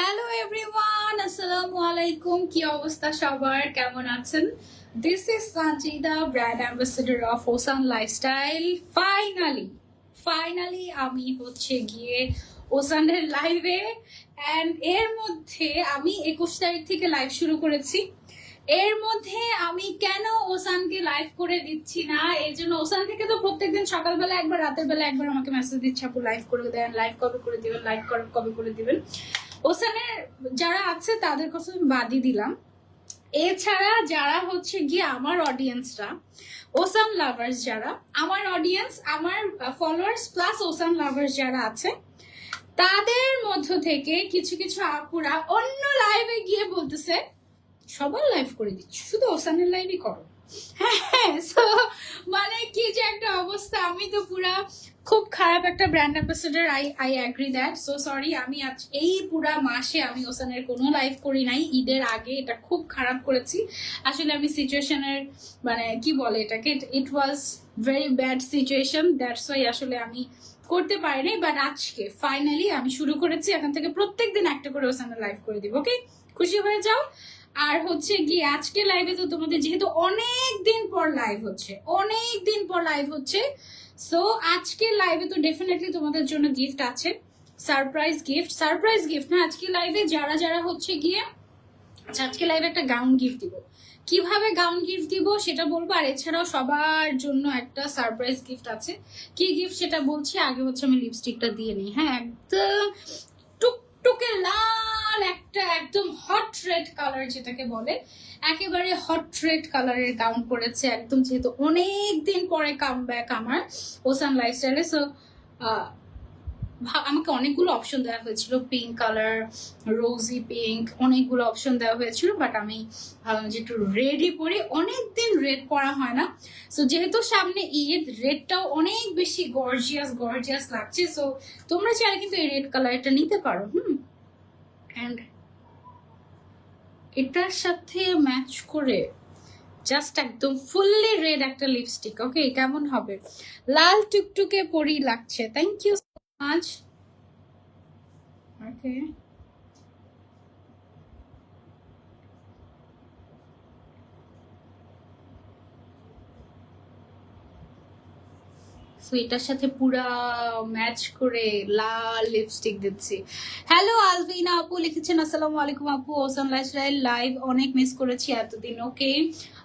Hello everyone আসসালামু আলাইকুম কি অবস্থা সবার? কেমন আছেন? This is Sanjida brand ambassador of Ocean Lifestyle finally finally আমি হচ্ছে গিয়ে ওসানের লাইভে অ্যান্ড এর মধ্যে আমি একুশ তারিখ থেকে লাইভ শুরু করেছি। এর মধ্যে আমি কেন ওসানকে লাইভ করে দিচ্ছি না? এর জন্য ওসান থেকে তো প্রত্যেকদিন সকালবেলা একবার, রাতের বেলা একবার আমাকে মেসেজ দিচ্ছে, আপু লাইভ করে দেন লাইভ কবে করে দিবেন লাইভ কবে করে দিবেন। ওসানের যারা আছে, তাদের কথা আমি বাদই দিলাম। এছাড়া যারা হচ্ছে গিয়ে আমার অডিয়েন্সরা ওসান লাভার্স যারা, আমার অডিয়েন্স আমার ফলোয়ার্স প্লাস ওসান লাভার্স যারা আছে, তাদের মধ্য থেকে কিছু কিছু আপুরা অন্য লাইভে গিয়ে বলতেছে, সবার লাইভ করে দিচ্ছি। শুধু ওসানের লাইভই করো। হ্যাঁ so মানে কি যে একটা অবস্থা? আমি তো পুরা খুব খারাপ একটা brand ambassador I I agree that so sorry আমি আজ এই পুরা মাসে আমি ওসানের কোনো লাইভ করি নাই। ঈদের আগে এটা খুব খারাপ করেছি। আসলে আমি সিচুয়েশনের মানে কি বলে এটাকে? It was very bad situation that's why আসলে আমি করতে পারিনি বাট আজকে ফাইনালি আমি শুরু করেছি। এখন থেকে প্রত্যেক দিন একটা করে ওসানের লাইভ করে দিব ওকে খুশি হয়ে যাও। আর হচ্ছে গিয়ে আজকে লাইভে তো তোমাদের যেহেতু অনেক দিন পর লাইভ হচ্ছে, অনেক দিন পর লাইভ হচ্ছে সো আজকে লাইভে তো ডেফিনেটলি তোমাদের জন্য গিফট আছে সারপ্রাইজ গিফট সারপ্রাইজ গিফট না, আজকে লাইভে যারা যারা হচ্ছে গিয়ে, আজকে লাইভে একটা গাউন গিফট দিব। কীভাবে গাউন গিফট দিব সেটা বলব, আর এছাড়াও সবার জন্য একটা সারপ্রাইজ গিফট আছে। কি গিফট সেটা বলছি? আগে হচ্ছে আমি লিপস্টিকটা দিয়ে নিই। হ্যাঁ একদম টুকটুকে লাল একটা একদম হট রেড কালার যেটাকে বলে, একেবারে হট রেড কালারের গাউন পরেছে একদম, যেহেতু অনেক দিন পরে কাম ব্যাক আমার ওসান লাইফস্টাইলে সো আমাকে অনেকগুলো অপশন দেওয়া হয়েছিল পিঙ্ক কালার রোজি পিঙ্ক অনেকগুলো অপশন দেওয়া হয়েছিল বাট আমি ভাবলাম যে একটু রেডই পরি। অনেকদিন রেড পরা হয় না। সো যেহেতু সামনে ঈদ রেডটাও অনেক বেশি গর্জিয়াস গর্জিয়াস লাগছে। সো তোমরা চাইলে কিন্তু এই রেড কালারটা নিতে পারো, হুম? অ্যান্ড এটার সাথে ম্যাচ করে জাস্ট একদম ফুললি রেড একটা লিপস্টিক ওকে কেমন হবে? লাল টুকটুকে পরি লাগছে। Thank you so much okay so এটার সাথে পুরা ম্যাচ করে লাল লিপস্টিক দিচ্ছি। হ্যালো আলভিনা আপু লিখেছেন, আসসালামু আলাইকুম আপু ওসান লাইফস্টাইল লাইভ অনেক মিস করেছি এতদিন ওকে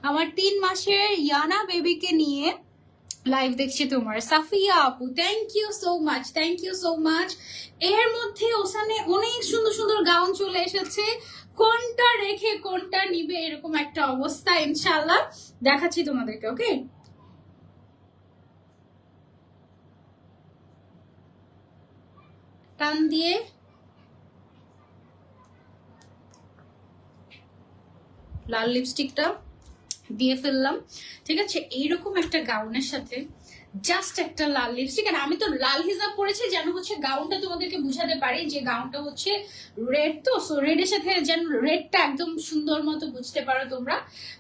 আমার তিন মাসের ইয়ানা বেবিকে নিয়ে লাইভ দেখছি তোমার। সাফিয়া আপু thank you so much thank you so much এর মধ্যে ওসানে অনেক সুন্দর সুন্দর গাউন চলে এসেছে। কোনটা রেখে কোনটা নিবে এরকম একটা অবস্থা ইনশাল্লাহ দেখাচ্ছি তোমাদেরকে ওকে টান দিয়ে লাল লিপস্টিকটা দিয়ে ফেললাম। ঠিক আছে? এইরকম একটা গাউনের সাথে জাস্ট একটা লাল লিপস্টিক আর আমি তো লাল হিজাব পরেছি যেন হচ্ছে গাউনটা তোমাদেরকে বুঝাতে পারি যে গাউনটা হচ্ছে রেড তো সো রেডের সাথে যেন রেডটা একদম সুন্দর মতো বুঝতে পারো তোমরা।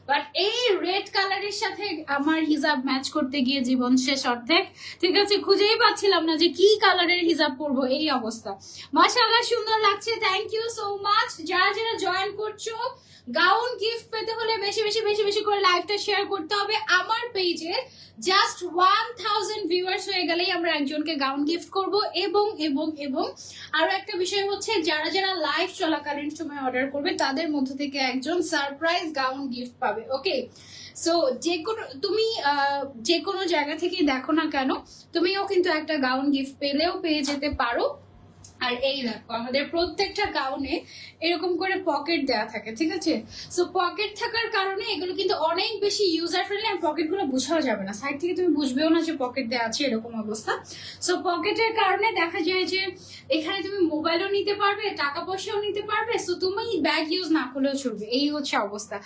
বাট এই রেড কালারের সাথে আমার হিজাব ম্যাচ করতে গিয়ে জীবন শেষ অর্ধেক। ঠিক আছে, খুঁজেই পাচ্ছিলাম না যে কি কালারের হিজাব পরবো এই অবস্থা। মাশাআল্লাহ, সুন্দর লাগছে থ্যাংক ইউ সো মাচ যারা যারা জয়েন করছ গাউন গিফট পেতে হলে বেশি বেশি বেশি বেশি করে লাইভটা শেয়ার করতে হবে আমার পেজে জাস্ট ওয়ান থাউজেন্ড ভিউয়ার্স হয়ে গেলেই আমরা একজনকে গাউন গিফট করব এবং এবং এবং। আরও একটা বিষয় হচ্ছে, যারা যারা লাইভ চলাকালীন সময় অর্ডার করবে, তাদের মধ্য থেকে একজন সারপ্রাইজ গাউন গিফট পাবে ওকে সো যে কোনো, তুমি যে কোনো জায়গা থেকে দেখো না কেন, তুমিও কিন্তু একটা গাউন গিফট পেলেও পেয়ে যেতে পারো। আর এই দেখো, আমাদের প্রত্যেকটা গাউনে এরকম করে পকেট দেওয়া থাকে, ঠিক আছে? সো পকেট থাকার কারণে এগুলো কিন্তু অনেক বেশি ইউজার ফ্রেন্ডলি আর পকেটগুলো বোঝাও যাবে না। সাইড থেকে তুমি বুঝবেও না যে পকেট দেওয়া আছে এরকম অবস্থা। সো পকেটের কারণে দেখা যায় যে এখানে তুমি মোবাইলও নিতে পারবে টাকা পয়সাও নিতে পারবে। সো তুমি ব্যাগ ইউজ না করলেও চলবে। এই হচ্ছে অবস্থা।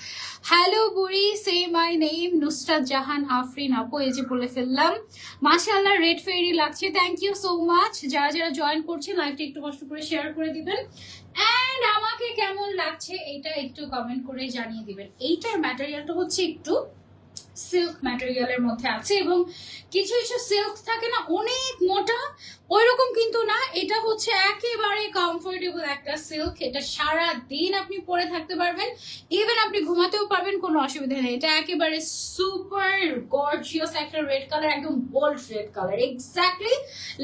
হ্যালো বুড়ি say my name Nusrat Jahan, Afrin, আপু, এই যে বলে ফেললাম। মাসা আল্লাহ রেড ফেরি লাগছে। থ্যাংক ইউ সো মাচ যারা যারা জয়েন করছে লাইভটা একটু কষ্ট করে শেয়ার করে দিবেন। এন্ড আমাকে কেমন লাগছে এটা একটু কমেন্ট করে জানিয়ে দিবেন। এইটার ম্যাটেরিয়ালটা হচ্ছে একটু সিল্ক ম্যাটেরিয়ালের মধ্যে আছে এবং কিছু কিছু সিল্ক থাকে না, অনেক মোটা ওইরকম কিন্তু না, এটা হচ্ছে একেবারে কমফোর্টেবল একটা সিল্ক এটা সারা দিন আপনি পরে থাকতে পারবেন। ইভেন আপনি ঘুমাতেও পারবেন, কোনো অসুবিধা নেই। এটা একেবারে সুপার গর্জিয়াস একটা রেড কালার একদম বোল্ড রেড কালার এক্স্যাক্টলি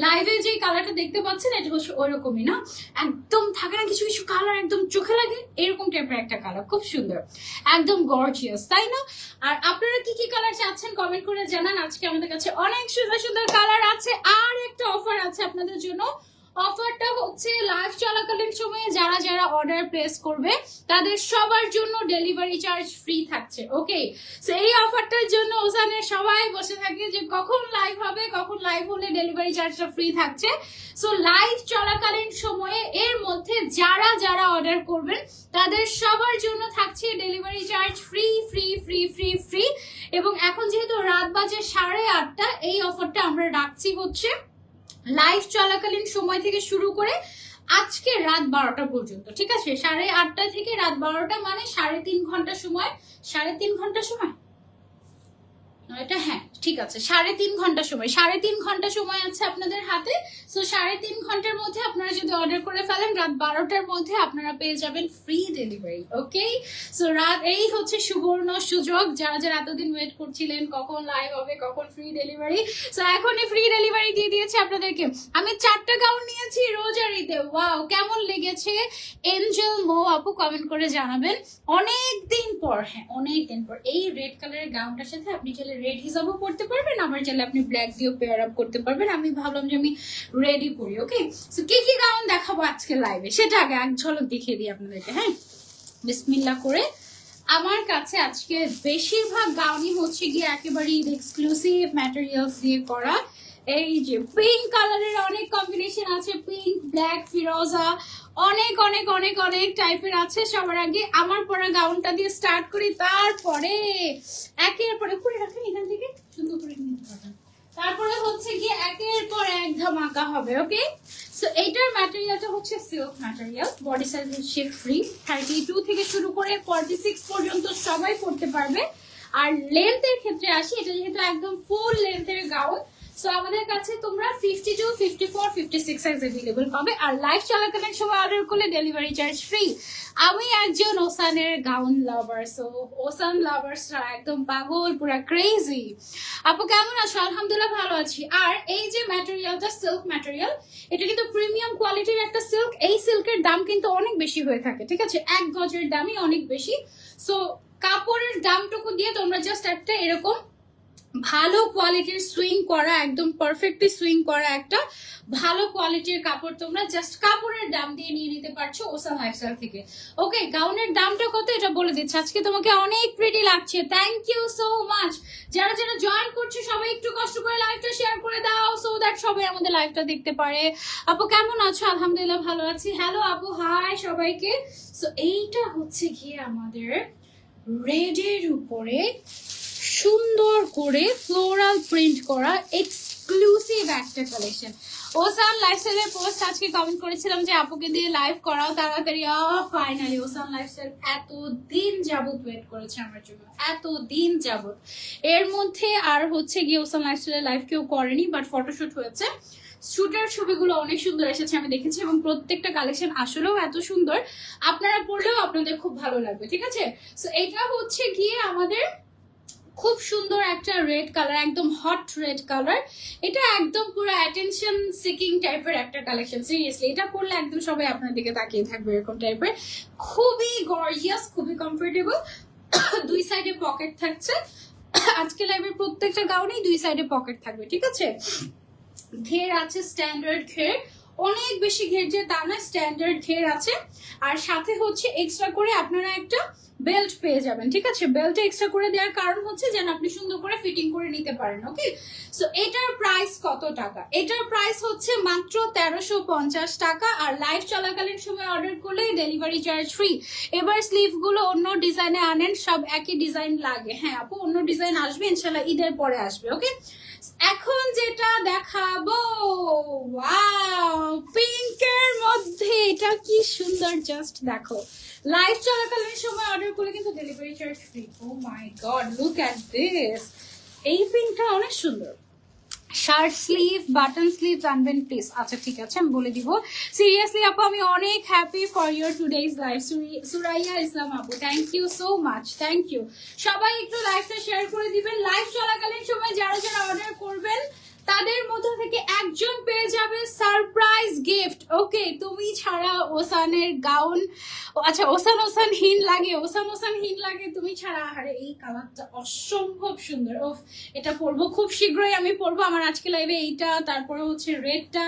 লাইভে যে কালারটা দেখতে পাচ্ছেন, এটা হচ্ছে ওইরকমই না? একদম থাকে না কিছু কিছু কালার একদম চোখে লাগে, এরকম টাইপের একটা কালার খুব সুন্দর। একদম গর্জিয়াস তাই না? আর আপনারা কি কি কালার চাচ্ছেন কমেন্ট করে জানান। আজকে আমাদের কাছে অনেক সুন্দর সুন্দর কালার আছে, আর একটা অফার আছে। আপনাদের জন্য। অফারটা হচ্ছে লাইভ চলাকালীন সময়ে যারা যারা অর্ডার প্লেস করবে, তাদের সবার জন্য ডেলিভারি চার্জ ফ্রি থাকছে ওকে সো এই অফারটার জন্য ওখানে সবাই বসে থাকে যে কখন লাইভ হবে, কখন লাইভ হলে ডেলিভারি চার্জটা ফ্রি থাকছে। সো লাইভ চলাকালীন সময়ে এর মধ্যে যারা যারা অর্ডার করবেন, তাদের সবার জন্য থাকছে delivery charge free free free free free এবং এখন যেহেতু রাত বাজে সাড়ে আটটা, এই অফারটা আমরা রাখছি হচ্ছে লাইভ চলাকালীন সময় থেকে শুরু করে আজকে রাত বারোটা পর্যন্ত, ঠিক আছে? সাড়ে আটটা থেকে রাত বারোটা মানে সাড়ে তিন ঘণ্টা সময়। সাড়ে তিন ঘণ্টা সময়? এটা হ্যাঁ ঠিক আছে। সাড়ে তিন ঘণ্টা সময়। সাড়ে তিন ঘণ্টা সময় আছে আপনাদের হাতে। সো সাড়ে তিন ঘণ্টার মধ্যে আপনারা যদি অর্ডার করে ফেলেন, রাত বারোটার মধ্যে আপনারা পেয়ে যাবেন ফ্রি ডেলিভারি ওকে সো রাত, এই হচ্ছে সুবর্ণ সুযোগ। যারা যারা এতদিন ওয়েট করছিলেন, কখন লাইভ হবে, কখন ফ্রি ডেলিভারি সো এখনই ফ্রি ডেলিভারি দিয়ে দিয়েছে আপনাদেরকে। আমি চারটা গাউন নিয়েছি রোজারিতে। ওয়াও কেমন লেগেছে? এঞ্জেল মো আপু কমেন্ট করে জানাবেন। অনেক দিন পর হ্যাঁ অনেক দিন পর। এই রেড কালারের গাউনটার সাথে আপনি চাইলে রেড হিসাবও করতে পারবেন, আমার চাইলে আপনি ব্ল্যাক দিয়েও পেয়ার আপ করতে পারবেন। আমি ভাবলাম যে আমি রেডি করি ওকে সো কি কি গাউন দেখাবো আজকে লাইভে সেটা আগে এক ঝলক দেখিয়ে দিই আপনাদেরকে হ্যাঁ? বিসমিল্লা করে। আমার কাছে আজকে বেশিরভাগ গাউনই হচ্ছে গিয়ে একেবারেই এক্সক্লুসিভ ম্যাটেরিয়ালস দিয়ে করা। এই যে পিঙ্ক কালারের অনেক কম্বিনেশন আছে পিঙ্ক ব্ল্যাক ফিরোজা অনেক অনেক অনেক অনেক টাইপের আছে। সবার আগে আমার পরা গাউনটা দিয়ে স্টার্ট করি, তারপরে একের পরে করে রাখেন এখান থেকে। সুন্দর করে নিতে তারপরে হচ্ছে গিয়ে একের পর এক ধামাকা হবে ওকে সো এইটার ম্যাটেরিয়ালটা হচ্ছে সিল্ক ম্যাটেরিয়াল বডি সাইজ হচ্ছে ফ্রি থার্টি টু থেকে শুরু করে ফর্টি সিক্স পর্যন্ত সবাই পড়তে পারবে। আর লেন্থের ক্ষেত্রে আসি, এটা যেহেতু একদম ফুল লেন্থের গাউন সো আমাদের কাছে তোমরা fifty two fifty four fifty six size available পাবে। আর লাইভ চলাকালীন সময় অর্ডার করলে ডেলিভারি চার্জ ফ্রি আমি একজন ওসানের গাউন লাভার সো ওসান লাভার্সরা একদম পাগল, পুরা ক্রেজি আপু, কেমন আছো? আলহামদুলিল্লাহ ভালো আছি। আর এই যে ম্যাটেরিয়ালটা সিল্ক ম্যাটেরিয়াল এটা কিন্তু প্রিমিয়াম কোয়ালিটির একটা সিল্ক এই সিল্কের দাম কিন্তু অনেক বেশি হয়ে থাকে, ঠিক আছে? এক গজের দামই অনেক বেশি। সো কাপড়ের দামটুকু দিয়ে তোমরা জাস্ট একটা এরকম ভালো কোয়ালিটির সুইং করা, একদম পারফেক্টলি সুইং করা একটা ভালো কোয়ালিটির কাপড় তোমরা জাস্ট কাপড়ের দাম দিয়ে নিয়ে নিতে পারছ ওসান লাইফস্টাইল থেকে। ওকে গাউনের দামটা কত এটা বলে দিচ্ছি। আজকে তোমাকে অনেক প্রিটি লাগছে। থ্যাংক ইউ সো মাচ যারা যারা জয়েন করছে, সবাই একটু কষ্ট করে লাইভটা শেয়ার করে দাও সো দ্যাট সবাই আমাদের লাইভটা দেখতে পারে। আপু, কেমন আছো? আলহামদুলিল্লাহ ভালো আছি। হ্যালো আপু হাই সবাইকে। সো এইটা হচ্ছে গিয়ে আমাদের রেডের উপরে সুন্দর করে ফ্লোরাল প্রিন্ট করা এক্সক্লুসিভ একটা কালেকশন ওসান লাইফস্টাইলের পোস্ট আজকে কমেন্ট করেছিলাম যে, আপুকে দিয়ে লাইভ করাও তাড়াতাড়ি। ফাইনালি ওসান লাইফস্টাইল এত দিন যাবত ওয়েট করেছে আমার জন্য। এত দিন যাবত এর মধ্যে আর হচ্ছে গিয়ে ওসান লাইফস্টাইলের লাইভ কেউ করেনি বাট ফটোশুট হয়েছে। শুটের ছবিগুলো অনেক সুন্দর এসেছে, আমি দেখেছি এবং প্রত্যেকটা কালেকশন আসলেও এত সুন্দর। আপনারা পড়লেও আপনাদের খুব ভালো লাগবে, ঠিক আছে? সো এটা হচ্ছে গিয়ে আমাদের খুব সুন্দর একটা রেড কালার একদম হট রেড কালার এটা একদম পুরো অ্যাটেনশন সিকিং টাইপের একটা কালেকশন সিরিয়াসলি এটা পরলে একদম সবাই আপনার দিকে তাকিয়ে থাকবে এরকম টাইপের খুবই গর্জিয়াস খুবই কমফোর্টেবল দুই সাইডে পকেট থাকছে। আজকে লাইভের প্রত্যেকটা গাউনেই দুই সাইডে পকেট থাকবে, ঠিক আছে? ঘের আছে স্ট্যান্ডার্ড ঘের। অনেক বেশি ঘের যে তা না স্ট্যান্ডার্ড ঘের আছে। আর সাথে হচ্ছে এক্সট্রা করে আপনারা একটা বেল্ট পেয়ে যাবেন, ঠিক আছে? বেল্ট এক্সট্রা করে দেওয়ার কারণ হচ্ছে যেন আপনি সুন্দর করে ফিটিং করে নিতে পারেন ওকে সো এটার প্রাইস কত টাকা? এটার প্রাইস হচ্ছে মাত্র তেরোশো পঞ্চাশ টাকা, আর লাইভ চলাকালীন সময় অর্ডার করলে ডেলিভারি চার্জ ফ্রি এবার স্লিভগুলো অন্য ডিজাইনে আনেন, সব একই ডিজাইন লাগে। হ্যাঁ আপু, অন্য ডিজাইন আসবে ইনশাল্লাহ ঈদের পরে আসবে ওকে এখন যেটা দেখাবো ওয়াও পিঙ্কের মধ্যে, এটা কি সুন্দর জাস্ট দেখো। লাইভ চলাকালীন সময় অর্ডার করলে কিন্তু delivery charge free oh my god look at this এই পিঙ্কটা অনেক সুন্দর। শার্ট স্লিভ, বাটন স্লিভ আনবেন প্লিজ। আচ্ছা ঠিক আছে, আমি বলে দিব। সিরিয়াসলি আপু, আমি অনেক happy for your today's life Suraiya Islam আপু thank you so much thank you সবাই একটু লাইফটা শেয়ার করে দিবেন। লাইফ চলাকালীন সময় যারা যারা অর্ডার করবেন তাদের মধ্যে থেকে একজন পেয়ে যাবে সারপ্রাইজ গিফট ওকে তুমি ছাড়া ওসানের গাউন আচ্ছা ওসান ওসান হিন লাগে, ওসান ওসান হিন লাগে, তুমি ছাড়া। আরে, এই কালারটা অসম্ভব সুন্দর। ওফ এটা পরবো খুব শীঘ্রই, আমি পরবো আমার আজকে লাইভে এইটা, তারপরে হচ্ছে রেডটা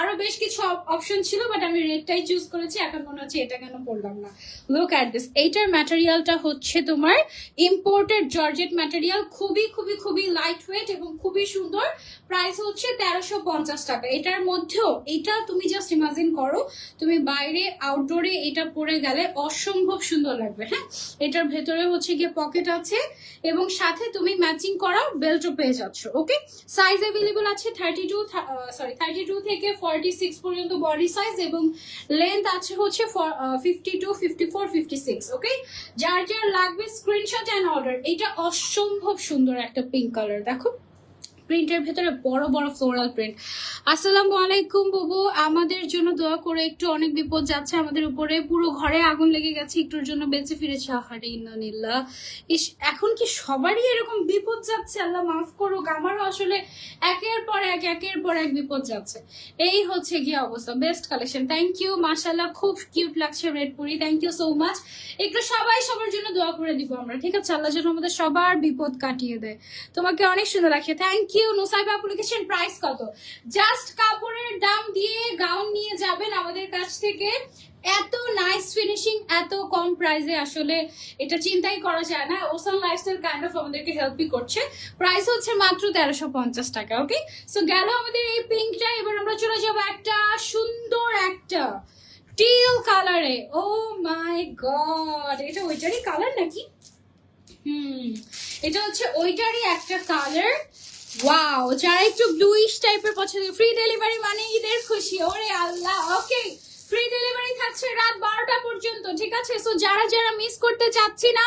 আরও বেশ কিছু অপশন ছিল বাট আমি রেডটাই চুজ করেছি, এখন মনে হচ্ছে এটা কেন পরলাম না। লুক অ্যাট দিস এইটার ম্যাটেরিয়ালটা হচ্ছে তোমার ইম্পোর্টেড জর্জেট ম্যাটেরিয়াল খুবই খুবই খুবই লাইট ওয়েট এবং খুবই সুন্দর। প্রাইস হচ্ছে তেরোশো পঞ্চাশ টাকা। এটার মধ্যেও এটা তুমি জাস্ট ইমাজিন করো, তুমি বাইরে আউটডোরে এটা পরে গেলে অসম্ভব সুন্দর লাগবে হ্যাঁ? এটার ভেতরে হচ্ছে গিয়ে পকেট আছে এবং সাথে তুমি ম্যাচিং করা বেল্টও পেয়ে যাচ্ছ ওকে সাইজ অ্যাভেলেবল আছে thirty two sorry thirty two থেকে ফর্টি সিক্স পর্যন্ত বডি সাইজ এবং লেন্থ আছে হচ্ছে fifty two fifty four fifty six okay যার যার লাগবে স্ক্রিনশট অ্যান্ড অর্ডার এটা অসম্ভব সুন্দর একটা পিঙ্ক কালার দেখো। প্রিন্টের ভেতরে বড় বড় ফ্লোরাল প্রিন্ট আসসালামু আলাইকুম বাবু। আমাদের জন্য দোয়া করে একটু অনেক বিপদ যাচ্ছে আমাদের উপরে। পুরো ঘরে আগুন লেগে গেছে, একটুর জন্য বেঁচে ফিরেছে। আহারে, ইন্নানিল্লাহ। ইস, এখন কি সবারই এরকম বিপদ যাচ্ছে? আল্লাহ মাফ করুক, আমারও আসলে একের পর এক, একের পর এক বিপদ যাচ্ছে। এই হচ্ছে গিয়ে অবস্থা। বেস্ট কালেকশন থ্যাংক ইউ মাশাল্লাহ খুব কিউট লাগছে রেড পুরি। থ্যাংক ইউ সো মাচ একটু সবাই সবার জন্য দোয়া করে দিব আমরা, ঠিক আছে? আল্লাহ যেন আমাদের সবার বিপদ কাটিয়ে দেয়। তোমাকে অনেক সুন্দর লাগছে থ্যাংক ইউ নোসাইবা আপু লিখেছেন প্রাইস কত? জাস্ট কাপড়ের দাম দিয়ে গাউন নিয়ে যাবেন আমাদের কাছ থেকে। এত নাইস ফিনিশিং এত কম প্রাইসে আসলে এটা চিন্তাই করা যায় না। ওসান লাইফস্টাইল কাইন্ড অফ আমাদেরকে হেল্পই করছে। প্রাইস হচ্ছে মাত্র তেরোশো পঞ্চাশ টাকা ওকে সো গেল আমাদের এই পিঙ্কটা, এবার আমরা চলে যাব একটা সুন্দর একটা টিল কালারে ও মাই গড এটা ওইটারই কালার নাকি? হুম, এটা হচ্ছে ওইটারই একটা কালার ওয়াও যারা একটু ব্লুইশ টাইপের পছন্দ ফ্রি ডেলিভারি মানে ঈদের খুশি। ওরে আল্লাহ ওকে ফ্রি ডেলিভারি থাকছে রাত বারোটা পর্যন্ত, ঠিক আছে? সো যারা যারা মিস করতে চাচ্ছি না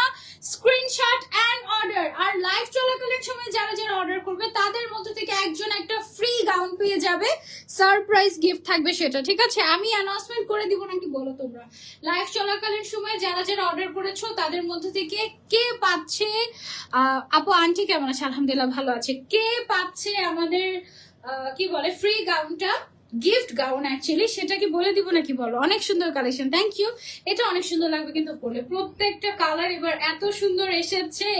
স্ক্রিনশট অ্যান্ড অর্ডার আর লাইভ চলাকালীন সময় যারা যারা অর্ডার করবে, তাদের মধ্যে থেকে একজন একটা ফ্রি গাউন পেয়ে যাবে। সারপ্রাইজ গিফট থাকবে সেটা, ঠিক আছে? আমি অ্যানাউন্সমেন্ট করে দিব নাকি বলো তোমরা? লাইভ চলাকালীন সময় যারা যারা অর্ডার করেছ, তাদের মধ্যে থেকে কে পাচ্ছে আপু, আন্টি কেমন আছে? আলহামদুলিল্লাহ ভালো আছে। কে পাচ্ছে আমাদের কি বলে ফ্রি গাউনটা গিফট গাউন অ্যাকচুয়ালি সেটা কি বলে দিব নাকি বলো? অনেক সুন্দর কালেকশন থ্যাংক ইউ এটা অনেক সুন্দর লাগবে কিন্তু পরে প্রত্যেকটা কালার এবার এত সুন্দর এসেছে।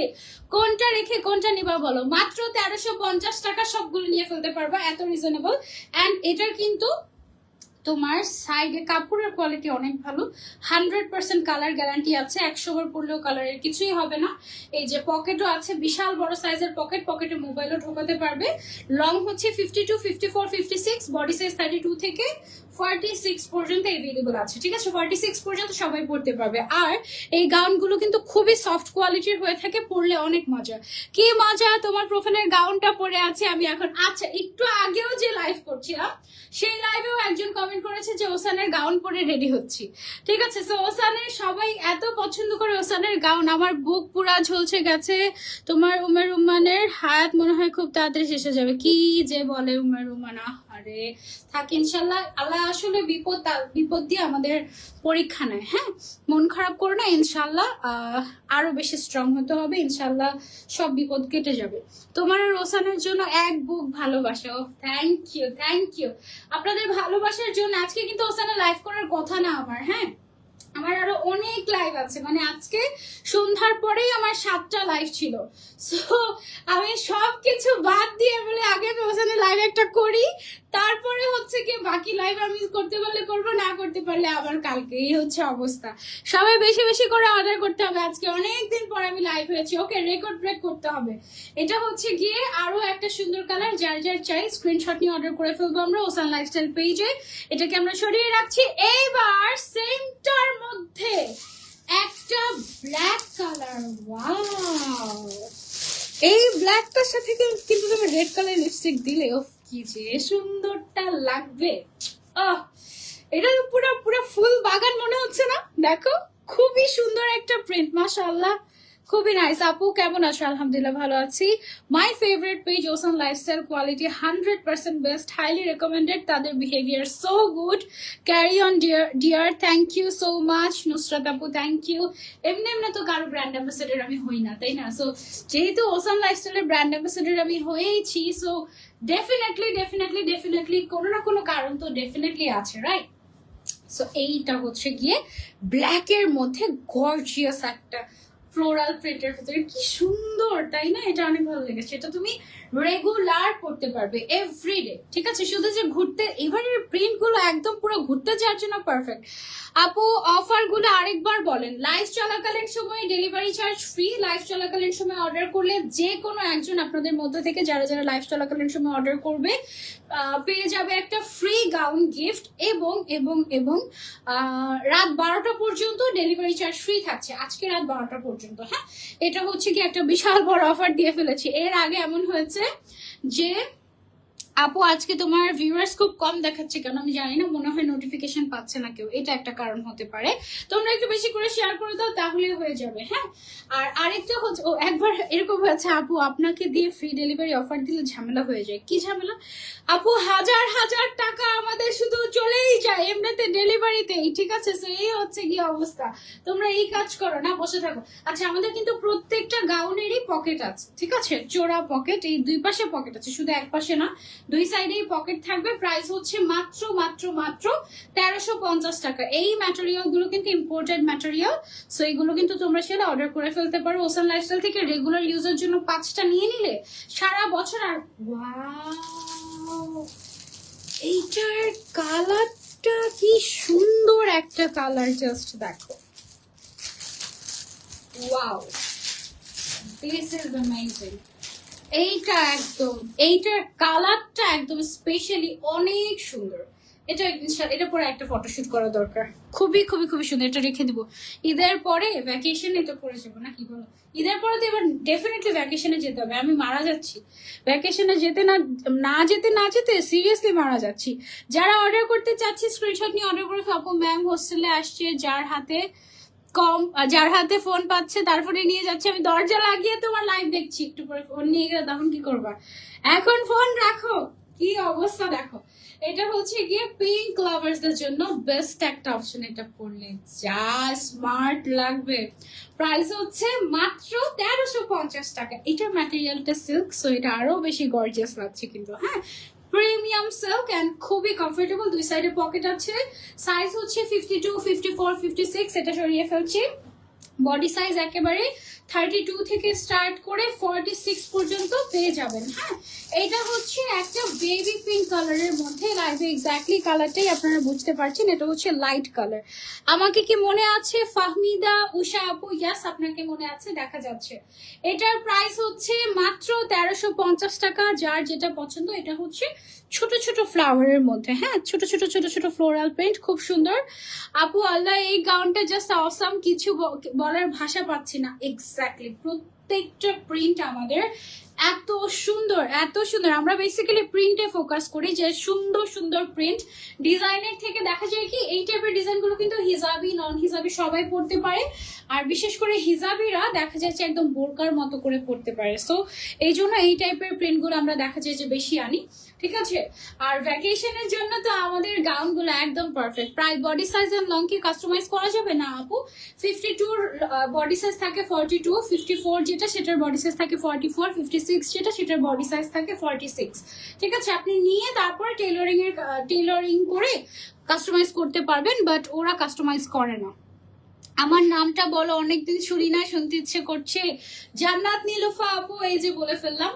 কোনটা রেখে কোনটা নিবা বলো? মাত্র তেরোশো পঞ্চাশ টাকা সবগুলো নিয়ে ফেলতে পারবা, এত রিজনেবল অ্যান্ড এটার কিন্তু তোমার সাইডে কাপড়ের কোয়ালিটি অনেক ভালো। হান্ড্রেড পার্সেন্ট কালার গ্যারান্টি আছে। একশো বার পরলেও কালারের কিছুই হবে না। এই যে পকেটও আছে, বিশাল বড় সাইজের পকেট পকেটে মোবাইলও ঢোকাতে পারবে। লং হচ্ছে fifty two fifty four fifty six body size thirty two থেকে ফর্টি সিক্স পর্যন্ত এভেলেবল আছে, ঠিক আছে? ফর্টি সিক্স পর্যন্ত সবাই পড়তে পারবে। আর এই কিন্তু খুবই সফট কোয়ালিটির হয়ে থাকে অনেক মজা। কি মজা? তোমার গাউনটা পরে আছে, আমি এখন আচ্ছা একটু আগেও যে লাইভ করছিলাম, সেই লাইভেও একজন কমেন্ট করেছে যে, ওসানের গাউন পরে রেডি হচ্ছি। ঠিক আছে? সো ওসানের সবাই এত পছন্দ করে ওসানের গাউন, আমার বুক পুরা ঝলছে গেছে। তোমার উমের উম্মানের হায়াত মনে হয় খুব তাড়াতাড়ি শেষ যাবে। কি যে বলে উমের উম্মানা আরে থাক, ইনশাল্লাহ আল্লাহ আসলে বিপদ বিপদ দিয়ে আমাদের পরীক্ষা নেয় হ্যাঁ? মন খারাপ করো না, ইনশাল্লাহ আরও বেশি স্ট্রং হতে হবে, ইনশাল্লাহ সব বিপদ কেটে যাবে। তোমার রোসানের জন্য এক বুক ভালোবাসা থ্যাংক ইউ থ্যাংক ইউ আপনাদের ভালোবাসার জন্য আজকে কিন্তু ওসানে লাইভ করার কথা না আমার হ্যাঁ? আমার আরও অনেক লাইভ আছে মানে আজকে সন্ধ্যার পরেই আমার সাতটা লাইভ ছিল। সো আমি সব কিছু বাদ দিয়ে বলে আগে ওখানে লাইভ একটা করি তারপরে হচ্ছে কি বাকি লাইভ আমি করতে পারলে করব, না করতে পারলে আবার কালকে এই হচ্ছে অবস্থা। সবাই বেশি বেশি করে অর্ডার করতে হবে। আজকে অনেক দিন পর আমি লাইভ হয়েছি। ওকে রেকর্ড ব্রেক করতে হবে। এটা হচ্ছে গিয়ে আরও একটা সুন্দর কালার যার যার চাই স্ক্রিনশট নিয়ে অর্ডার করে ফেলব আমরা ওসান লাইফস্টাইল পেজে এটাকে আমরা সরিয়ে রাখছি। এইবার সেমটার মধ্যে একটা ব্ল্যাক কালার ওয়াও এই ব্ল্যাকটার সাথে কিন্তু তুমি রেড কালার লিপস্টিক দিলে ও কি যে সুন্দরটা লাগবে। আহ, এটা তো পুরো পুরো ফুল বাগান মনে হচ্ছে না? দেখো, খুবই সুন্দর একটা প্রিন্ট মাশাআল্লাহ। খুবই নাইস আপু, কেমন আছো? আলহামদুলিল্লাহ ভালো আছি। My favourite page Ocean lifestyle quality hundred percent best highly recommended তাদের behaviour so good carry on dear dear thank you so much Nusrat আপু থ্যাংক ইউ এমনি এমনি তো কারও ব্র্যান্ড অ্যাম্বাসেডার আমি হই না, তাই না? সো যেহেতু ওসান লাইফস্টাইলের ব্র্যান্ড অ্যাম্বাসেডার আমি হয়েইছি সো ডেফিনেটলি ডেফিনেটলি ডেফিনেটলি কোনো না কোনো কারণ তো ডেফিনেটলি আছে রাইট সো এইটা হচ্ছে গিয়ে ব্ল্যাকের মধ্যে গর্জিয়াস একটা ফ্লোরাল প্রিন্টের ভিতরে। কি সুন্দর, তাই না? এটা অনেক ভালো লেগেছে। এটা তুমি রেগুলার পড়তে পারবে এভরিডে ঠিক আছে? শুধু যে ঘুরতে, এবারের প্রিন্টগুলো একদম পুরো ঘুরতে যাওয়ার জন্য পারফেক্ট আপু অফারগুলো আরেকবার বলেন। লাইভ চলাকালীন সময় ডেলিভারি চার্জ ফ্রি লাইভ চলাকালীন সময় অর্ডার করলে যে কোনো একজন আপনাদের মধ্যে থেকে, যারা যারা লাইভ চলাকালীন সময় অর্ডার করবে পেয়ে যাবে একটা ফ্রি গাউন গিফট এবং এবং এবং রাত বারোটা পর্যন্ত ডেলিভারি চার্জ ফ্রি থাকছে। আজকে রাত বারোটা পর্যন্ত হ্যাঁ? এটা হচ্ছে কি একটা বিশাল বড় অফার দিয়ে ফেলেছি। এর আগে এমন হয়েছে যে আপু, আজকে তোমার ভিউয়ার্স খুব কম দেখাচ্ছে, কেন আমি জানি না, মনে হয় নোটিফিকেশন পাচ্ছে না কেউ। এটা একটা কারণ হতে পারে। তোমরা একটু বেশি করে শেয়ার করে দাও তাহলে হয়ে যাবে হ্যাঁ? আর আরেকটা হচ্ছে, ও, একবার এরকম হয়েছে, আপু, আপনাকে দিয়ে ফ্রি ডেলিভারি অফার দিলে ঝামেলা হয়ে যায়। কি ঝামেলা? আপু, হাজার হাজার টাকা আমাদের শুধু চলেই যায়, এমনিতে ডেলিভারিতেই ঠিক আছে? তো এই হচ্ছে কি অবস্থা। তোমরা এই কাজ করো, না, বসে থাকো। আচ্ছা আমাদের কিন্তু প্রত্যেকটা গাউনেরই পকেট আছে, ঠিক আছে? চোরা পকেট এই দুই পাশে পকেট আছে, শুধু এক পাশে না দুই সাইডেই পকেট থাকবে। প্রাইস হচ্ছে মাত্র মাত্র মাত্র তেরোশো পঞ্চাশ টাকা। এই ম্যাটেরিয়ালগুলো কিন্তু ইম্পোর্টেড ম্যাটেরিয়াল সো এগুলো কিন্তু তোমরা সেটা অর্ডার করে ফেলতে পারো। ওসান লাইফস্টাইল থেকে রেগুলার ইউজের জন্য পাঁচটা নিয়ে নিলে সারা বছর আর! এইটার কালারটা কি সুন্দর একটা কালার জাস্ট দেখো। ওয়াও দিস ইজ অ্যামেজিং এইটা একদম, এইটার কালারটা একদম স্পেশালি অনেক সুন্দর। এটা এটা পরে একটা ফটোশুট করা দরকার। খুবই খুবই খুবই সুন্দর, এটা রেখে দিব। ঈদের পরে ভ্যাকেশন এটা পরে যাব, না কি বলো? ঈদের পরে তো এবার ডেফিনেটলি ভ্যাকেশনে যেতে হবে, আমি মারা যাচ্ছি। ভ্যাকেশনে যেতে না না যেতে না যেতে সিরিয়াসলি মারা যাচ্ছি। যারা অর্ডার করতে চাচ্ছি স্ক্রিনশট নিয়ে অর্ডার করে আপু ম্যাম হোস্টেলে আসছে, যার হাতে কম যার হাতে ফোন পাচ্ছে তারপরে নিয়ে যাচ্ছে। আমি দরজা লাগিয়ে তোমার লাইভ দেখছি একটু পরে। ফোন নিয়ে গেলে তখন কি করবা? এখন ফোন রাখো। কি অবস্থা দেখো। এটা হচ্ছে গিয়ে পিঙ্ক লাভার্সদের জন্য বেস্ট একটা অপশন এটা পড়লে। যা স্মার্ট লাগবে। প্রাইস হচ্ছে মাত্র তেরোশো পঞ্চাশ টাকা। এটা ম্যাটেরিয়ালটা সিল্ক সো এটা আরও বেশি গর্জিয়াস লাগছে কিন্তু হ্যাঁ? প্রিমিয়াম সিল্ক অ্যান্ড খুবই কমফোর্টেবল দুই সাইডে পকেট আছে। সাইজ হচ্ছে fifty two fifty four fifty six এটা সরিয়ে ফেলছি। বডি সাইজ একেবারে থার্টি টু থেকে স্টার্ট করে ফর্টি সিক্স পর্যন্ত পেয়ে যাবেন হ্যাঁ? এটা হচ্ছে একটা বেবি পিঙ্ক কালারের মধ্যে লাইভে এক্স্যাক্টলি কালারটাই আপনারা বুঝতে পারছেন, এটা হচ্ছে লাইট কালার আমাকে কি মনে আছে, ফাহমিদা, উষা আপু? ইয়াস আপনাকে মনে আছে, দেখা যাচ্ছে। এটার প্রাইস হচ্ছে মাত্র তেরোশো পঞ্চাশ টাকা, যার যেটা পছন্দ, এটা হচ্ছে ছোট ছোট ফ্লাওয়ারের মধ্যে। হ্যাঁ ছোট ছোট ছোট ছোট ফ্লোরাল প্রিন্ট খুব সুন্দর। আপু, আল্লাহ, এই গাউনটা জাস্ট অসাম কিছু বলার ভাষা পাচ্ছি না। এক্স্যাক্টলি প্রত্যেকটা প্রিন্ট আমাদের এত সুন্দর এত সুন্দর। আমরা বেসিক্যালি প্রিন্টে ফোকাস করি যে সুন্দর সুন্দর প্রিন্ট ডিজাইনের থেকে দেখা যায় কি, এই টাইপের ডিজাইনগুলো কিন্তু হিজাবি নন হিজাবি সবাই পড়তে পারে। আর বিশেষ করে হিজাবিরা দেখা যাচ্ছে একদম বোরকার মতো করে পড়তে পারে। সো এই জন্য এই টাইপের প্রিন্টগুলো আমরা দেখা যায় যে বেশি আনি। ঠিক আছে? আর ভ্যাকেশনের জন্য তো আমাদের গাউনগুলো একদম পারফেক্ট প্রায় বডি সাইজ এন্ড লং কি কাস্টমাইজ করা যাবে না আপু? ফিফটি টুর বডি সাইজ থাকে ফর্টি টু ফিফটি ফোর যেটা সেটার বডি সাইজ থাকে ফর্টি ফোর ফিফটি সিক্স যেটা সেটার বডি সাইজ থাকে ফর্টি সিক্স ঠিক আছে? আপনি নিয়ে তারপরে টেলরিং এর টেলরিং করে কাস্টমাইজ করতে পারবেন বাট ওরা কাস্টমাইজ করে না। আমার নামটা বলো, অনেকদিন শুনি না, শুনতে ইচ্ছে করছে। জান্নাত নীলুফা আপু, এই যে বলে ফেললাম।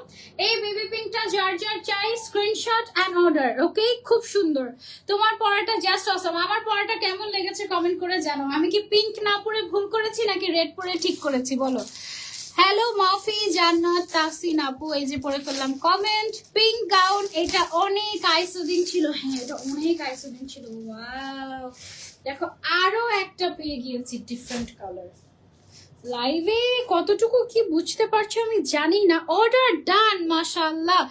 এই বেবি পিঙ্কটা যার যার চাই স্ক্রিনশট অ্যান্ড অর্ডার ওকে খুব সুন্দর। তোমার পড়াটা জাস্ট অসম আমার পড়াটা কেমন লেগেছে কমেন্ট করে জানো আমি কি পিঙ্ক না পরে ভুল করেছি, নাকি রেড পরে ঠিক করেছি, বলো? হ্যালো মাফি, জান্নাত তাসিন আপু, এই যে পরে ফেললাম। কমেন্ট পিঙ্ক গাউন এটা অনেক আইসোদিন ছিল। হ্যাঁ এটা অনেক আইসোদিন ছিল। ওয়াও দেখো, আরও একটা পেয়ে গিয়েছি ডিফারেন্ট কালার লাইভে কতটুকু কি বুঝতে পারছ আমি জানি না। অর্ডার ডান মাশাল্লাহ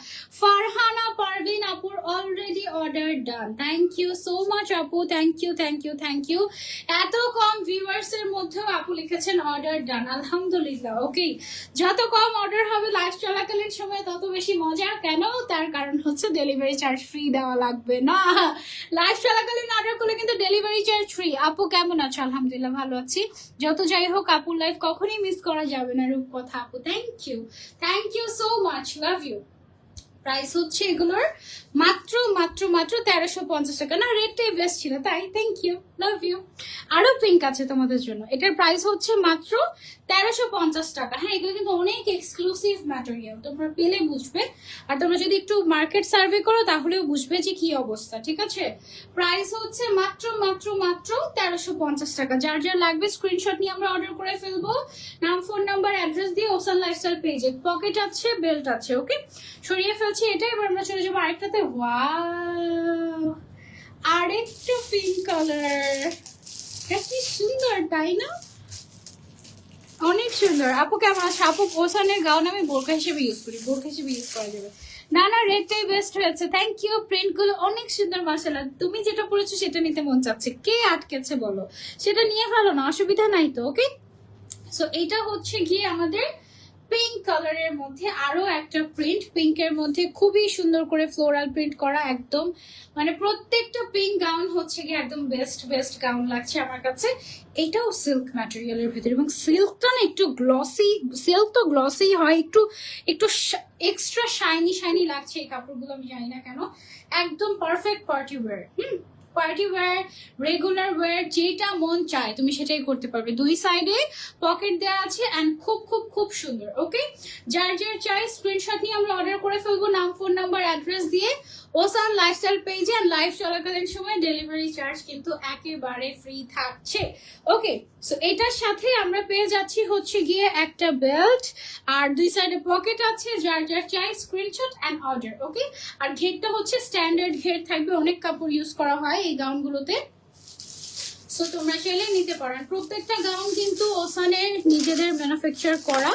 ফারহানা, পারভিন আপুর already order done thank you so much আপু thank you thank you thank you এত কম ভিউয়ার্স এর মধ্যেও আপু লিখেছেন অর্ডার ডান আলহামদুলিল্লাহ ওকে যত কম অর্ডার হবে লাইভ চলাকালীন সময়, তত বেশি মজা। কেন? তার কারণ হচ্ছে ডেলিভারি চার্জ ফ্রি দেওয়া লাগবে না। লাইভ চলাকালীন অর্ডার করলে কিন্তু ডেলিভারি চার্জ ফ্রি আপু, কেমন আছো? আলহামদুলিল্লাহ ভালো আছি। যত যাই হোক, আপুর লাইফ কখনই মিস করা যাবে না, রূপকথা আপু। Thank you thank you so much love you price হচ্ছে এগুলোর মাত্র মাত্র মাত্র তেরোশো পঞ্চাশ টাকা। না রেটটাই বেস্ট ছিল, তাই। থ্যাংক ইউ লাভ ইউ আরও পিঙ্ক আছে তোমাদের জন্য। এটার প্রাইস হচ্ছে মাত্র তেরোশো পঞ্চাশ টাকা। হ্যাঁ এগুলো কিন্তু অনেক এক্সক্লুসিভ ম্যাটেরিয়াল তোমরা পেলে বুঝবে। আর তোমরা যদি একটু মার্কেট সার্ভে করো, তাহলেও বুঝবে যে কি অবস্থা, ঠিক আছে? প্রাইস হচ্ছে মাত্র মাত্র মাত্র তেরোশো পঞ্চাশ টাকা। যার যার লাগবে স্ক্রিনশট নিয়ে আমরা অর্ডার করে ফেলব। নাম ফোন নাম্বার অ্যাড্রেস দিয়ে ওসান লাইফস্টাইল পেজে পকেট আছে বেল্ট আছে ওকে সরিয়ে ফেলছি এটা, এবার আমরা চলে যাব আরেকটাতে। ওয়াও আরেকটা পিঙ্ক কালার কি সুন্দর, তাই না? অনেক সুন্দর। আপু কেমন আছে? আপু ওসানের গাউন আমি বোরকা হিসেবে ইউজ করি। বোরকা হিসেবে ইউজ করা যাবে। না না রেডটাই বেস্ট হয়েছে। থ্যাংক ইউ প্রিন্টগুলো অনেক সুন্দর মাসালা তুমি যেটা পড়েছো সেটা নিতে মন চাচ্ছে। কে আটকেছে বলো? সেটা নিয়ে ভালো না, অসুবিধা নাই তো ওকে সো এটা হচ্ছে গিয়ে আমাদের পিঙ্ক কালারের মধ্যে আরও একটা প্রিন্ট পিঙ্কের মধ্যে খুবই সুন্দর করে ফ্লোরাল প্রিন্ট করা একদম। মানে প্রত্যেকটা পিঙ্ক গাউন হচ্ছে গিয়ে একদম বেস্ট বেস্ট গাউন লাগছে আমার কাছে। এটাও সিল্ক ম্যাটেরিয়ালের ভিতরে এবং সিল্কটা না একটু গ্লসি সিল্ক তো গ্লসি হয়, একটু একটু এক্সট্রা শাইনি শাইনি লাগছে এই কাপড়গুলো, আমি জানি না কেন। একদম perfect party wear hmm? Party wear regular wear যেটা মন চায়, তুমি সেটাই করতে পারবে। দুই সাইডে পকেট দেওয়া আছে অ্যান্ড খুব খুব খুব সুন্দর ওকে যার যার চাই স্ক্রিনশট নিয়ে আমরা অর্ডার করে ফেলব, নাম ফোন নাম্বার অ্যাড্রেস দিয়ে। ওসান লাইফস্টাইল পেজে অ্যান্ড লাইভ চলাকালীন সময় ডেলিভারি চার্জ কিন্তু একেবারে ফ্রি থাকছে। ওকে সো এটার সাথে আমরা পেয়ে যাচ্ছি হচ্ছে গিয়ে একটা বেল্ট আর দুই সাইডে পকেট আছে, যার যার চাই স্ক্রিনশট অ্যান্ড অর্ডার ওকে আর ঘেরটা হচ্ছে স্ট্যান্ডার্ড ঘের, থাকবে অনেক কাপড় ইউজ করা হয় এই গাউনগুলোতে সো তোমরা চাইলে নিতে পারো। প্রত্যেকটা গাউন কিন্তু ওসানের নিজেদের ম্যানুফ্যাকচার করা।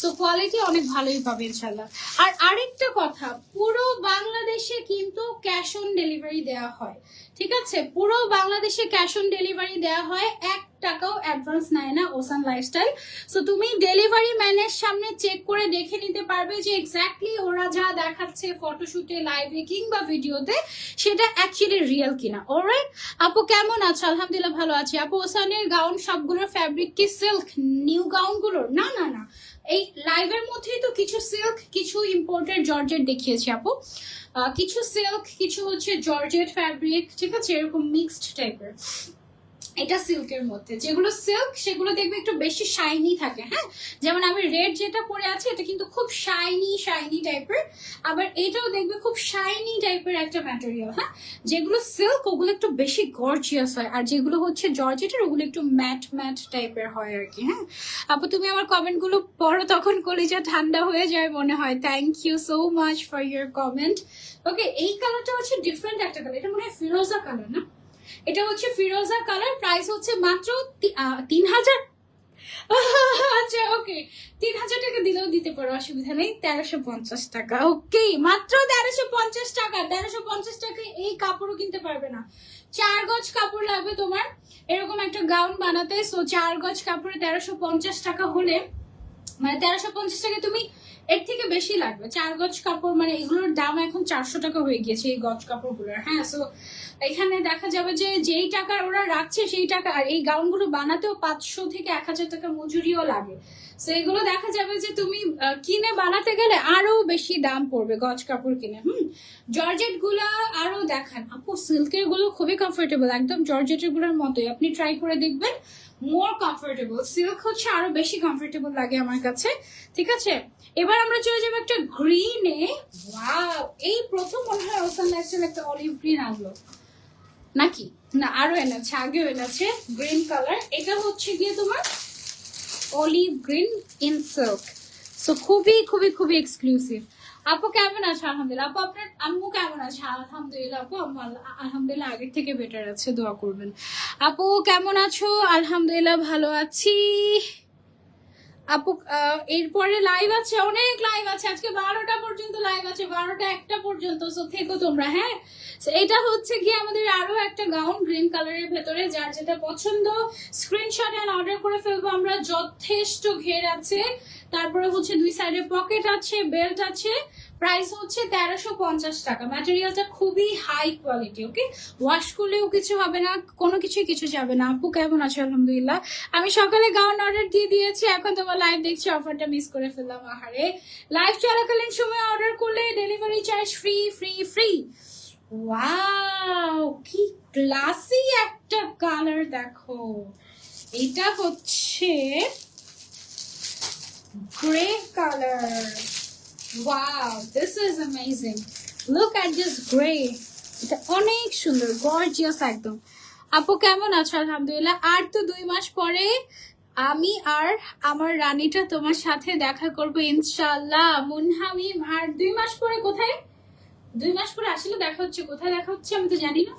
সো কোয়ালিটি অনেক ভালোই পাবে ইনশাল্লাহ আর আরেকটা কথা, পুরো বাংলাদেশে কিন্তু ক্যাশ অন ডেলিভারি দেওয়া হয়। ঠিক আছে? পুরো বাংলাদেশে ক্যাশ অন ডেলিভারি দেওয়া হয়, এক টাকাও অ্যাডভান্স নেয় না ওসান লাইফস্টাইল সো তুমি ডেলিভারি ম্যানের সামনে চেক করে দেখে নিতে পারবে যে এক্স্যাক্টলি ওরা যা দেখাচ্ছে ফটোশুটে লাইভে কিংবা ভিডিওতে সেটা অ্যাকচুয়ালি রিয়েল কিনা। অলরাইট আপু, কেমন আছো? আলহামদুলিল্লাহ ভালো আছি। আপু ওসানের গাউন সবগুলোর ফ্যাব্রিক কি সিল্ক নিউ গাউনগুলোর না না না। এই লাইভের মধ্যেই তো কিছু সিল্ক কিছু ইম্পোর্টেড জর্জেট দেখিয়েছি আপু। কিছু সিল্ক কিছু হচ্ছে জর্জেট ফ্যাব্রিক ঠিক আছে? এরকম মিক্সড টাইপের এটা সিল্কের মধ্যে। যেগুলো সিল্ক, সেগুলো দেখবে একটু বেশি শাইনি থাকে হ্যাঁ? যেমন আমি রেড যেটা পরে আছে, এটা কিন্তু খুব শাইনি শাইনি টাইপের আবার এটাও দেখবে খুব শাইনি টাইপের একটা ম্যাটেরিয়াল হ্যাঁ? যেগুলো সিল্ক ওগুলো একটু বেশি গর্জিয়াস হয়। আর যেগুলো হচ্ছে জর্জেটের ওগুলো একটু ম্যাট ম্যাট টাইপের হয় আর কি হ্যাঁ? আপু, তুমি আমার কমেন্টগুলো পড়ো, তখন কলিজা ঠান্ডা হয়ে যায় মনে হয়। Thank you so much for your comment okay এই কালারটা হচ্ছে ডিফারেন্ট একটা কালার এটা মনে হয় ফিরোজা কালার না? এটা হচ্ছে ফিরোজা কালার প্রাইস হচ্ছে মাত্র তিন হাজার। আচ্ছা ওকে তিন হাজার টাকা দিলেও দিতে পারো, অসুবিধা নেই, তেরোশো পঞ্চাশ টাকা। ওকে মাত্র তেরোশো পঞ্চাশ টাকা। তেরোশো পঞ্চাশ টাকায় এই কাপড়ও কিনতে পারবে না। চার গজ কাপড় লাগবে তোমার, এরকম একটা গাউন বানাতে। সো চার গজ কাপড়ে তেরোশো পঞ্চাশ টাকা হলে মানে তেরোশো পঞ্চাশ টাকা তুমি এর থেকে বেশি লাগবে। চার গজ কাপড় মানে এগুলোর দাম এখন চারশো টাকা হয়ে গিয়েছে এই গজ কাপড়গুলোর। হ্যাঁ সো এখানে দেখা যাবে যে যেই টাকা ওরা রাখছে সেই টাকা, আর এই গাউনগুলো বানাতেও পাঁচশো থেকে এক হাজার টাকা মজুরিও লাগে। তো এগুলো দেখা যাবে যে তুমি কিনে বানাতে গেলে আরও বেশি দাম পড়বে গজ কাপড় কিনে, হুম? জর্জেটগুলা আরও দেখান। আপু সিল্কেরগুলো খুবই কমফোর্টেবল একদম জর্জেটেরগুলোর মতোই। আপনি ট্রাই করে দেখবেন মোর কমফোর্টেবল সিল্ক হচ্ছে আরও বেশি কমফোর্টেবল লাগে আমার কাছে, ঠিক আছে? এবার আমরা চলে যাব একটা গ্রিনে ওয়াও এই প্রথম মনে হয় ওসান লাইফস্টাইল একটা অলিভ গ্রিন আনলো। নাকি? না, আরও এনেছে, আগেও এনেছে গ্রিন কালার এটা হচ্ছে গিয়ে তোমার olive green in silk so খুবই খুবই খুবই এক্সক্লুসিভ আপু কেমন আছে? আলহামদুলিল্লাহ। আপু, আপনার আম্মু কেমন আছে? আলহামদুলিল্লাহ, আপু আলহামদুলিল্লাহ, আগের থেকে বেটার আছে, দোয়া করবেন। আপু, কেমন আছো? আলহামদুলিল্লাহ, ভালো আছি। আপু এরপরে লাইভ আছে, অনেক লাইভ আছে। আজকে বারোটা পর্যন্ত লাইভ আছে, বারোটা একটা পর্যন্ত সো থেকো তোমরা হ্যাঁ? এটা হচ্ছে গিয়ে আমাদের আরও একটা গাউন গ্রিন কালারের ভেতরে, যার যেটা পছন্দ স্ক্রিনশট এন্ড অর্ডার করে ফেলব আমরা। যথেষ্ট ঘের আছে। তারপরে হচ্ছে দুই সাইডে পকেট আছে বেল্ট আছে। প্রাইস হচ্ছে তেরোশো পঞ্চাশ টাকা। ম্যাটেরিয়ালটা খুবই হাই কোয়ালিটি ওকে ওয়াশ করলেও কিছু হবে না, কোনো কিছুই কিছু যাবে না। আপু, কেমন আছো? আলহামদুলিল্লাহ। আমি সকালে গাউন অর্ডার দিয়ে দিয়েছি, এখন তোমার লাইভ দেখছি অফারটা মিস করে ফেললাম, আহারে। লাইভ চলাকালীন সময় অর্ডার করলে delivery charge free free free wow কি ক্লাসি একটা কালার দেখো। এটা হচ্ছে grey colour wow this is amazing look at this grey এটা অনেক সুন্দর গর্জিয়াস একদম। আপু, কেমন আছো? আলহামদুলিল্লাহ। আর তো দুই মাস পরে আমি আর আমার রানীটা তোমার সাথে দেখা করব ইনশাল্লাহ মুনহামিম, আর দুই মাস পরে কোথায়? দুই মাস পরে আসলে দেখা হচ্ছে। কোথায় দেখা হচ্ছে আমি তো জানি না।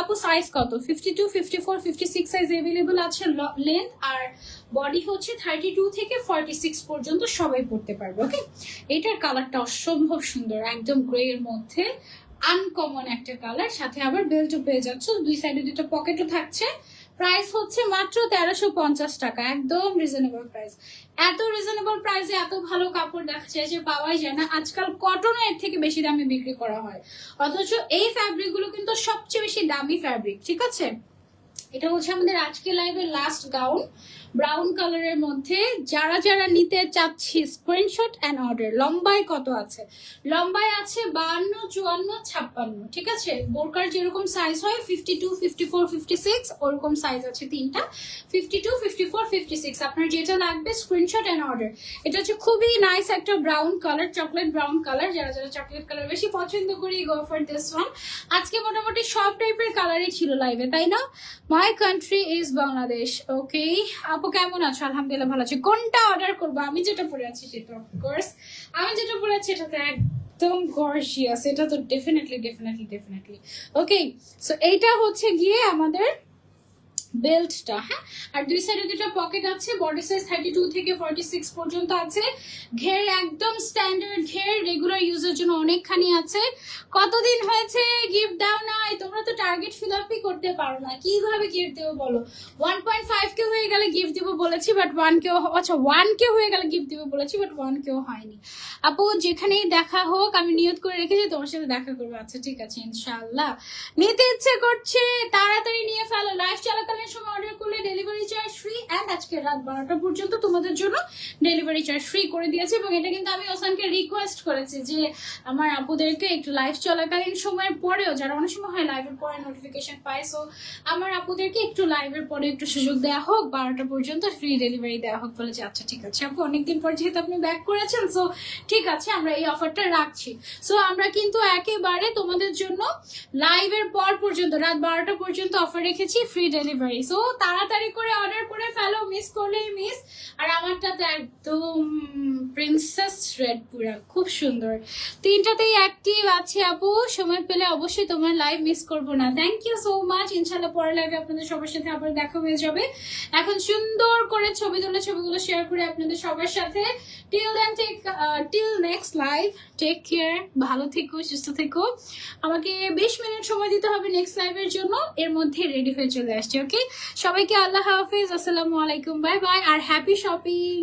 আপু সাইজ কত? Fifty two fifty four fifty six size available আছে লেন্থ আর বডি হচ্ছে থার্টি টু থেকে ফর্টি সিক্স পর্যন্ত সবাই পড়তে পারবে ওকে এটার কালারটা অসম্ভব সুন্দর, একদম গ্রে এর মধ্যে আনকমন একটা কালার সাথে আবার বেল্টও পেয়ে যাচ্ছে, দুই সাইডে দুটো পকেটও থাকছে। প্রাইস হচ্ছে মাত্র তেরোশো পঞ্চাশ টাকা, একদম রিজনেবল প্রাইস এত রিজনেবল প্রাইসে এত ভালো কাপড় দেখা যায় যে পাওয়াই যায় না। আজকাল কটনের থেকে বেশি দামে বিক্রি করা হয়। অথচ এই ফ্যাব্রিকগুলো কিন্তু সবচেয়ে বেশি দামি ফ্যাব্রিক ঠিক আছে? এটা হচ্ছে আমাদের আজকে লাইভের লাস্ট গাউন ব্রাউন কালারের মধ্যে যারা যারা নিতে চাচ্ছি স্ক্রিনশট অ্যান্ড অর্ডার লম্বায় কত আছে? লম্বায় আছে বাহান্ন চুয়ান্ন, ছাপ্পান্ন, ঠিক আছে? বোরকার যেরকম সাইজ হয় fifty two fifty four fifty six ওরকম সাইজ আছে তিনটা। Fifty two fifty four fifty six আপনার যেটা লাগবে স্ক্রিনশট অ্যান্ড অর্ডার এটা হচ্ছে খুবই নাইস একটা brown colour chocolate brown colour যারা যারা চকলেট কালার বেশি পছন্দ করি গো ফর দিস ওয়ান আজকে মোটামুটি সব টাইপের কালারই ছিল লাইভে তাই না? My country is Bangladesh okay আপু কেমন আছো? আলহামদুলিল্লাহ ভালো আছি। কোনটা অর্ডার করব? আমি যেটা পরে আছি সেটা অফকোর্স আমি যেটা পরে আছি এটাতে একদম গর্জিয়াস এটা তো definitely definitely definitely okay so এইটা হচ্ছে গিয়ে আমাদের বেল্টটা হ্যাঁ? আর দুই সাইডে দুটো পকেট আছে বডি সাইজ থার্টি টু থেকে ফর্টি সিক্স পর্যন্ত আছে। ঘের একদম স্ট্যান্ডার্ড ঘের রেগুলার ইউজের জন্য অনেকখানি আছে। কতদিন হয়েছে? গিফট দাও নাই তোমরা তো টার্গেট ফিল আপই করতে পারো না। কীভাবে গিফট দেবো বলো? ওয়ান পয়েন্ট ফাইভ কে হয়ে গেলে গিফট দেবো বলেছি বাট ওয়ান কেও আচ্ছা ওয়ান কে হয়ে গেলে গিফট দেবো বলেছি বাট ওয়ান কেও হয়নি। আপু, যেখানেই দেখা হোক, আমি নিয়ত করে রেখেছি, তোমার সাথে দেখা করব। আচ্ছা ঠিক আছে, ইনশাআল্লাহ। নিতে ইচ্ছে করছে, তাড়াতাড়ি নিয়ে ফেলো। লাইভ চলাকালীন সময় অর্ডার করলে ডেলিভারি চার্জ ফ্রি অ্যান্ড আজকে রাত বারোটা পর্যন্ত তোমাদের জন্য ডেলিভারি চার্জ ফ্রি করে দিয়েছে এবং এটা কিন্তু আমি ওসানকে রিকোয়েস্ট করেছি যে আমার আপুদেরকে একটু লাইভ চলাকালীন সময়ের পরেও, যারা অনেক সময় হয় লাইভের পরে নোটিফিকেশন পায় সো আমার আপুদেরকে একটু লাইভের পরে একটু সুযোগ দেওয়া হোক, বারোটা পর্যন্ত ফ্রি ডেলিভারি দেওয়া হোক বলেছে আচ্ছা ঠিক আছে, আপু, অনেকদিন পর যেহেতু আপনি ব্যাক করেছেন সো ঠিক আছে, আমরা এই অফারটা রাখছি। সো আমরা কিন্তু একেবারে তোমাদের জন্য লাইভের পর পর্যন্ত, রাত বারোটা পর্যন্ত অফার রেখেছি ফ্রি ডেলিভারি সো তাড়াতাড়ি করে অর্ডার করে ফেলো মিস করলেই মিস আর আমারটা তো একদম প্রিন্সেস রেড পুরা, খুব সুন্দর। তিনটাতেই অ্যাক্টিভ আছে আপু, সময় পেলে অবশ্যই তোমার লাইভ মিস করব না। থ্যাংক ইউ সো মাচ ইনশাল্লাহ পরের লাইভে আপনাদের সবার সাথে আবার দেখা হয়ে যাবে। এখন সুন্দর করে ছবি তুলে ছবিগুলো শেয়ার করে আপনাদের সবার সাথে। Till then take till next live take care ভালো থেকো, সুস্থ থেকো। আমাকে বিশ মিনিট সময় দিতে হবে নেক্সট লাইভের জন্য। এর মধ্যে রেডি হয়ে চলে আসছে ওকে সবাইকে আল্লাহ হাফিজ আসসালামু আলাইকুম বাই বাই আর হ্যাপি শপিং